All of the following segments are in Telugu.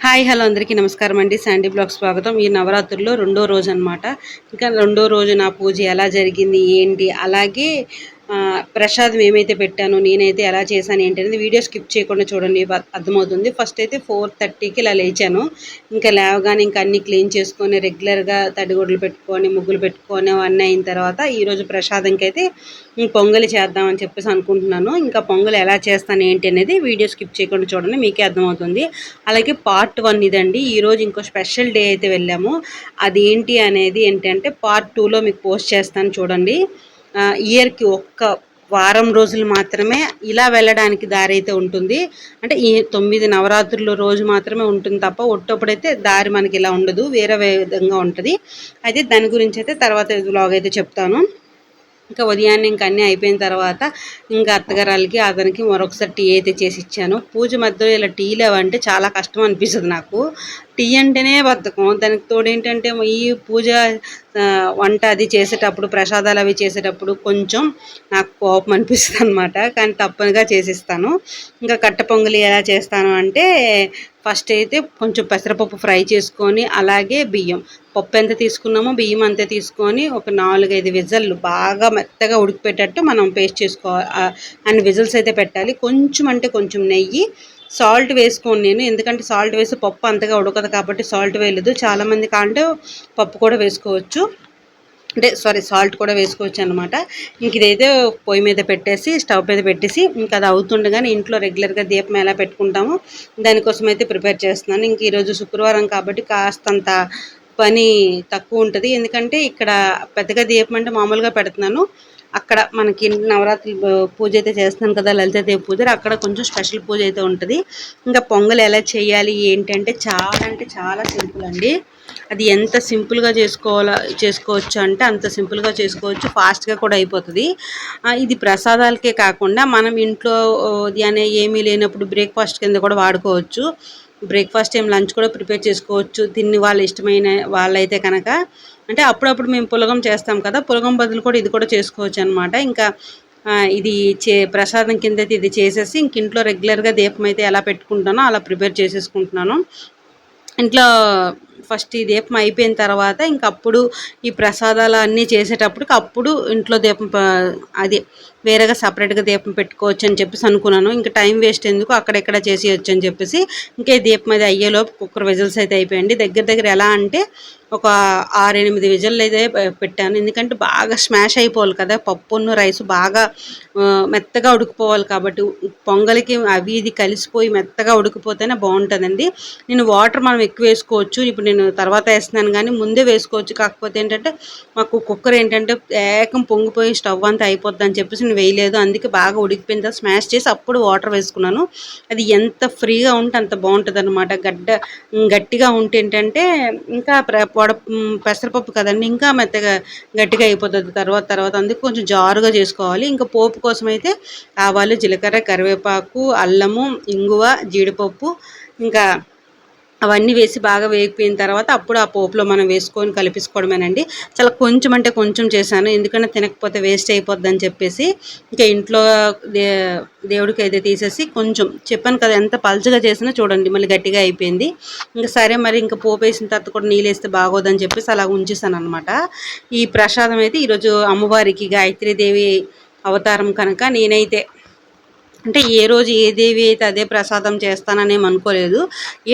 హాయ్ హలో అందరికీ నమస్కారం అండి. శాండీ బ్లాగ్ స్వాగతం. ఈ నవరాత్రుల్లో రెండో రోజు అనమాట ఇంకా రెండో రోజు నా పూజ ఎలా జరిగింది ఏంటి? అలాగే ప్రసాదం ఏమైతే పెట్టానో నేనైతే ఎలా చేశాను ఏంటి అనేది వీడియో స్కిప్ చేయకుండా చూడండి అర్థమవుతుంది. ఫస్ట్ అయితే ఫోర్ థర్టీకి ఇలా లేచాను. ఇంకా లేవగానే ఇంకా అన్ని క్లీన్ చేసుకొని రెగ్యులర్గా తడిగుడ్లు పెట్టుకొని ముగ్గులు పెట్టుకొని అవన్నీ అయిన తర్వాత ఈరోజు ప్రసాదంకి అయితే పొంగలి చేద్దామని చెప్పేసి అనుకుంటున్నాను. ఇంకా పొంగల్ ఎలా చేస్తాను ఏంటి అనేది వీడియో స్కిప్ చేయకుండా చూడండి మీకే అర్థమవుతుంది. అలాగే పార్ట్ వన్ ఇదండి. ఈరోజు ఇంకో స్పెషల్ డే అయితే వెళ్ళాము. అదేంటి అనేది ఏంటంటే పార్ట్ టూలో మీకు పోస్ట్ చేస్తాను చూడండి. ఇయర్కి ఒక్క వారం రోజులు మాత్రమే ఇలా వెళ్ళడానికి దారి అయితే ఉంటుంది. అంటే ఈ తొమ్మిది నవరాత్రుల రోజు మాత్రమే ఉంటుంది తప్ప ఒట్టప్పుడైతే దారి మనకి ఇలా ఉండదు వేరే విధంగా ఉంటుంది. అయితే దాని గురించి అయితే తర్వాత బ్లాగ్ అయితే చెప్తాను. ఇంకా ఉదయాన్నే ఇంకా అన్నీ అయిపోయిన తర్వాత ఇంకా అత్తగారాలకి అతనికి మరొకసారి టీ అయితే చేసి ఇచ్చాను. పూజ మధ్యలో ఇలా టీ లేవంటే చాలా కష్టం అనిపిస్తుంది నాకు. టీ అంటేనే బద్ధకం. దానికి తోడు ఏంటంటే ఈ పూజ వంట అది చేసేటప్పుడు ప్రసాదాలు అవి చేసేటప్పుడు కొంచెం నాకు కోపం అనిపిస్తుంది అనమాట కానీ తప్పనిగా చేసిస్తాను. ఇంకా కట్ట పొంగలి ఎలా చేస్తాను అంటే ఫస్ట్ అయితే కొంచెం పెసరపప్పు ఫ్రై చేసుకొని అలాగే బియ్యం. పప్పు ఎంత తీసుకున్నామో బియ్యం అంతే తీసుకొని ఒక నాలుగైదు విజల్లు బాగా మెత్తగా ఉడికిపెట్టేటట్టు మనం పేస్ట్ చేసుకోవాలి అన్ని విజిల్స్ అయితే పెట్టాలి. కొంచెం అంటే కొంచెం నెయ్యి సాల్ట్ వేసుకోను నేను. ఎందుకంటే సాల్ట్ వేసి పప్పు అంతగా ఉడకదు కాబట్టి సాల్ట్ వేయలేదు. చాలామంది కాంటే పప్పు కూడా వేసుకోవచ్చు. అంటే సారీ సాల్ట్ కూడా వేసుకోవచ్చు అనమాట ఇంక ఇదైతే పొయ్యి మీద పెట్టేసి స్టవ్ మీద పెట్టేసి ఇంకా అది అవుతుండగానే ఇంట్లో రెగ్యులర్గా దీపం ఎలా పెట్టుకుంటామో దానికోసం అయితే ప్రిపేర్ చేస్తున్నాను. ఇంక ఈరోజు శుక్రవారం కాబట్టి కాస్తంత పని తక్కువ ఉంటుంది. ఎందుకంటే ఇక్కడ పెద్దగా దీపం అంటే మామూలుగా పెడుతున్నాను. అక్కడ మనకి నవరాత్రి పూజ అయితే చేస్తాం కదా లలితాదేవి పూజ. అక్కడ కొంచెం స్పెషల్ పూజ అయితే ఉంటుంది. ఇంకా పొంగల్ ఎలా చేయాలి ఏంటంటే చాలా అంటే చాలా సింపుల్ అండి. అది ఎంత సింపుల్గా చేసుకోవాలా చేసుకోవచ్చు అంటే అంత సింపుల్గా చేసుకోవచ్చు ఫాస్ట్గా కూడా అయిపోతుంది. ఇది ప్రసాదాలకే కాకుండా మనం ఇంట్లో ఉదయాన్నే ఏమీ లేనప్పుడు బ్రేక్ఫాస్ట్ కింద కూడా వాడుకోవచ్చు. బ్రేక్ఫాస్ట్ ఏం లంచ్ కూడా ప్రిపేర్ చేసుకోవచ్చు. తిని వాళ్ళ ఇష్టమైన వాళ్ళైతే కనుక. అంటే అప్పుడప్పుడు మేము పులగం చేస్తాం కదా పులగం బదులు కూడా ఇది కూడా చేసుకోవచ్చు అనమాట ఇంకా ఇది చే ప్రసాదం కింద అయితే ఇది చేసేసి ఇంక ఇంట్లో రెగ్యులర్గా దీపం అయితే ఎలా పెట్టుకుంటానో అలా ప్రిపేర్ చేసేసుకుంటున్నాను. ఇంట్లో ఫస్ట్ ఈ దీపం అయిపోయిన తర్వాత ఇంక అప్పుడు ఈ ప్రసాదాలు అన్నీ చేసేటప్పటికి అప్పుడు ఇంట్లో దీపం అది వేరేగా సపరేట్గా దీపం పెట్టుకోవచ్చు అని చెప్పేసి అనుకున్నాను. ఇంకా టైం వేస్ట్ ఎందుకు? అక్కడెక్కడ చేసేయచ్చు అని చెప్పేసి ఇంకా ఈ దీపం అది అయ్యేలోపు కుక్కర్ విజిల్స్ అయితే అయిపోయండి దగ్గర దగ్గర ఎలా అంటే ఒక ఆరెనిమిది విజల్లు అయితే పెట్టాను. ఎందుకంటే బాగా స్మాష్ అయిపోవాలి కదా. పప్పును రైస్ బాగా మెత్తగా ఉడికిపోవాలి కాబట్టి పొంగలికి అవి ఇది కలిసిపోయి మెత్తగా ఉడికిపోతేనే బాగుంటుందండి. నేను వాటర్ మనం ఎక్కువ వేసుకోవచ్చు. ఇప్పుడు నేను తర్వాత వేస్తున్నాను కానీ ముందే వేసుకోవచ్చు. కాకపోతే ఏంటంటే మాకు కుక్కర్ ఏంటంటే ఏకం పొంగిపోయి స్టవ్ అంతా అయిపోద్ది అని చెప్పేసి నేను వేయలేదు. అందుకే బాగా ఉడికిపోయిన తర్వాత స్మాష్ చేసి అప్పుడు వాటర్ వేసుకున్నాను. అది ఎంత ఫ్రీగా ఉంటే అంత బాగుంటుంది అనమాట గడ్డ గట్టిగా ఉంటే ఏంటంటే ఇంకా పొడ పెసరపప్పు కదండి ఇంకా మెత్తగా గట్టిగా అయిపోతుంది తర్వాత తర్వాత. అందుకు కొంచెం జారుగా చేసుకోవాలి. ఇంకా పోపు కోసం అయితే ఆవాలు జీలకర్ర కరివేపాకు అల్లము ఇంగువ జీడిపప్పు ఇంకా అవన్నీ వేసి బాగా వేగిపోయిన తర్వాత అప్పుడు ఆ పోపులో మనం వేసుకొని కలిపించుకోవడమేనండి చాలా కొంచెం అంటే కొంచెం చేశాను. ఎందుకంటే తినకపోతే వేస్ట్ అయిపోద్ది అని చెప్పేసి ఇంకా ఇంట్లో దే దేవుడికి అయితే తీసేసి కొంచెం చెప్పాను కదా ఎంత పల్చగా చేసినా చూడండి మళ్ళీ గట్టిగా అయిపోయింది. ఇంకా సరే మరి ఇంకా పోపు వేసిన తర్వాత కూడా నీళ్ళు వేస్తే బాగోదని చెప్పేసి అలా ఉంచేసాను అనమాట ఈ ప్రసాదం అయితే ఈరోజు అమ్మవారికి గాయత్రీదేవి అవతారం కనుక నేనైతే అంటే ఏ రోజు ఏ దేవి అయితే అదే ప్రసాదం చేస్తానని అనుకోలేదు.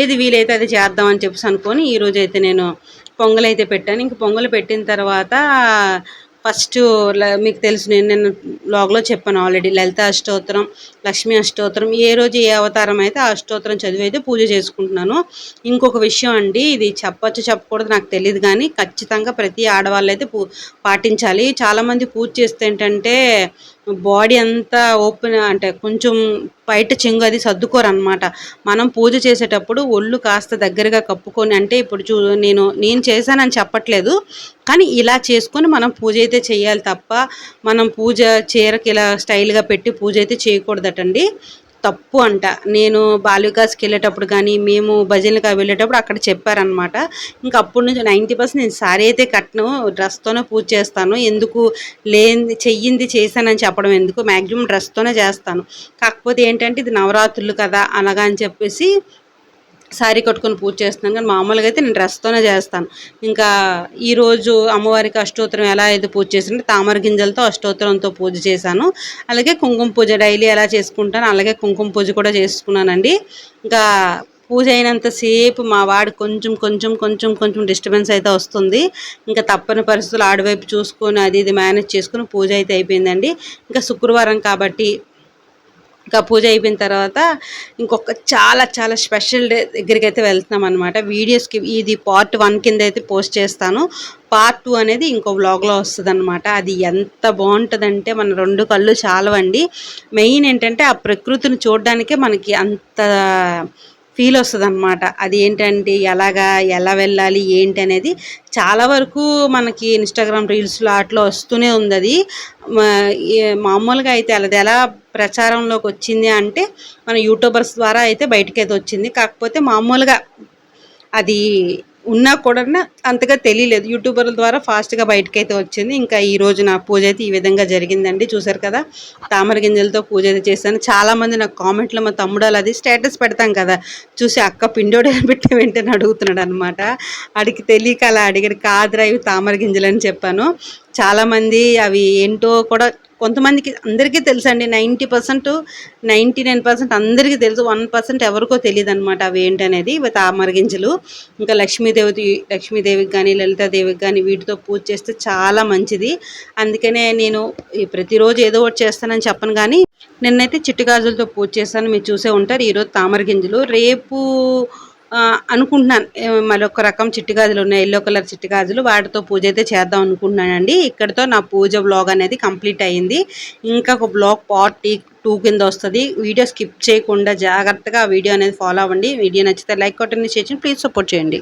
ఏది వీలైతే అది చేద్దామని చెప్పేసి అనుకొని ఈ అయితే నేను పొంగల్ అయితే పెట్టాను. ఇంక పొంగల్ పెట్టిన తర్వాత ఫస్ట్ మీకు తెలుసు నేను నేను బ్లాగ్లో చెప్పాను ఆల్రెడీ లలిత అష్టోత్తరం లక్ష్మీ అష్టోత్తరం ఏ రోజు ఏ అవతారం అయితే ఆ అష్టోత్తరం చదివి అయితే పూజ చేసుకుంటున్నాను. ఇంకొక విషయం అండి ఇది చెప్పచ్చు చెప్పకూడదు నాకు తెలియదు కానీ ఖచ్చితంగా ప్రతి ఆడవాళ్ళు అయితే పూ పాటించాలి. చాలామంది పూజ చేస్తే ఏంటంటే బాడీ అంతా ఓపెన్ అంటే కొంచెం బయట చెంగు అది సర్దుకోరనమాట మనం పూజ చేసేటప్పుడు ఒళ్ళు కాస్త దగ్గరగా కప్పుకొని అంటే ఇప్పుడు చూ నేను నేను చేశానని చెప్పట్లేదు కానీ ఇలా చేసుకొని మనం పూజ అయితే చేయాలి తప్ప మనం పూజ చీరకి ఇలా స్టైల్గా పెట్టి పూజ అయితే చేయకూడదటండి. తప్పు అంట. నేను బాలికాస్కి వెళ్ళేటప్పుడు కానీ మేము భజనలకు వెళ్ళేటప్పుడు అక్కడ చెప్పారనమాట ఇంకా అప్పటి నుంచి నైంటీ పర్సెంట్ నేను సారీ అయితే కట్టను డ్రెస్తోనే పూజ చేస్తాను ఎందుకు లేనిది చెయ్యింది చేశానని చెప్పడం ఎందుకు? మ్యాక్సిమం డ్రెస్తోనే చేస్తాను. కాకపోతే ఏంటంటే ఇది నవరాత్రులు కదా అనగా అని చెప్పేసి శారీ కట్టుకొని పూజ చేస్తున్నాను కానీ మామూలుగా అయితే నేను డ్రెస్తోనే చేస్తాను. ఇంకా ఈరోజు అమ్మవారికి అష్టోత్తరం ఎలా అయితే పూజ చేసినట్టు తామర గింజలతో అష్టోత్తరంతో పూజ చేశాను. అలాగే కుంకుమ పూజ డైలీ ఎలా చేసుకుంటాను అలాగే కుంకుమ పూజ కూడా చేసుకున్నానండి. ఇంకా పూజ అయినంతసేపు మా వాడు కొంచెం కొంచెం కొంచెం కొంచెం డిస్టర్బెన్స్ అయితే వస్తుంది. ఇంకా తప్పని పరిస్థితులు ఆడవైపు చూసుకొని అది ఇది మేనేజ్ చేసుకుని పూజ అయితే అయిపోయిందండి. ఇంకా శుక్రవారం కాబట్టి ఇంకా పూజ అయిపోయిన తర్వాత ఇంకొక చాలా చాలా స్పెషల్ డే దగ్గరికి అయితే వెళ్తున్నాం అనమాట వీడియోస్కి ఇది పార్ట్ వన్ కింద అయితే పోస్ట్ చేస్తాను. పార్ట్ టూ అనేది ఇంకో వ్లాగ్లో వస్తుంది అనమాట అది ఎంత బాగుంటుందంటే మన రెండు కళ్ళు చాలవండి. మెయిన్ ఏంటంటే ఆ ప్రకృతిని చూడడానికే మనకి అంత ఫీల్ వస్తుంది అనమాట అది ఏంటంటే ఎలాగా? ఎలా వెళ్ళాలి? ఏంటి అనేది చాలా వరకు మనకి ఇన్స్టాగ్రామ్ రీల్స్లో అట్లా వస్తూనే ఉంది అది మామూలుగా అయితే అది ఎలా ప్రచారంలోకి వచ్చింది అంటే మన యూట్యూబర్స్ ద్వారా అయితే బయటకి అయితే వచ్చింది. కాకపోతే మామూలుగా అది ఉన్నా కూడా అంతగా తెలియలేదు. యూట్యూబర్ల ద్వారా ఫాస్ట్గా బయటకు అయితే వచ్చింది. ఇంకా ఈ రోజు నా పూజ అయితే ఈ విధంగా జరిగిందండి. చూసారు కదా తామర గింజలతో పూజ అయితే చేశాను. చాలామంది నాకు కామెంట్లో మా తమ్ముడు అది స్టేటస్ పెడతాం కదా చూసి అక్క పిండోడు పెట్టి వెంటనే అడుగుతున్నాడు అనమాట అడిగి తెలియక అలా అడిగాడు కాదురా ఇవి తామర గింజలు అని చెప్పాను. చాలామంది అవి ఏంటో కూడా కొంతమందికి అందరికీ తెలుసు అండి ninety percent ninety nine percent అందరికీ తెలుసు. వన్ పర్సెంట్ ఎవరికో తెలియదు అనమాట అవి ఏంటనేది. ఇవి తామరగింజలు ఇంకా లక్ష్మీదేవి లక్ష్మీదేవికి కానీ లలితాదేవికి కానీ వీటితో పూజ చేస్తే చాలా మంచిది. అందుకనే నేను ప్రతిరోజు ఏదో ఒకటి చేస్తానని చెప్పను కానీ నిన్నైతే చిట్టుగాజులతో పూజ చేస్తాను. మీరు చూసే ఉంటారు. ఈరోజు తామర గింజలు రేపు అనుకుంటున్నాను. మరొక రకం చిట్టుగాజులు ఉన్నాయి. ఎల్లో కలర్ చిట్టుగాజులు. వాటితో పూజ అయితే చేద్దాం అనుకుంటున్నానండి. ఇక్కడితో నా పూజ బ్లాగ్ అనేది కంప్లీట్ అయ్యింది. ఇంకా ఒక బ్లాగ్ పార్టీ టూ కింద వస్తుంది. వీడియో స్కిప్ చేయకుండా జాగ్రత్తగా ఆ వీడియో అనేది ఫాలో అవ్వండి. వీడియో నచ్చితే లైక్ కొట్టండి చేసి ప్లీజ్ సపోర్ట్ చేయండి.